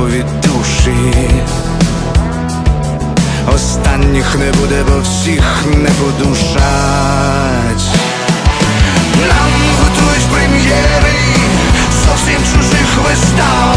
Богові душі, останніх не буде, бо всіх не подушать. Нам готують прем'єри зовсім чужих вистав,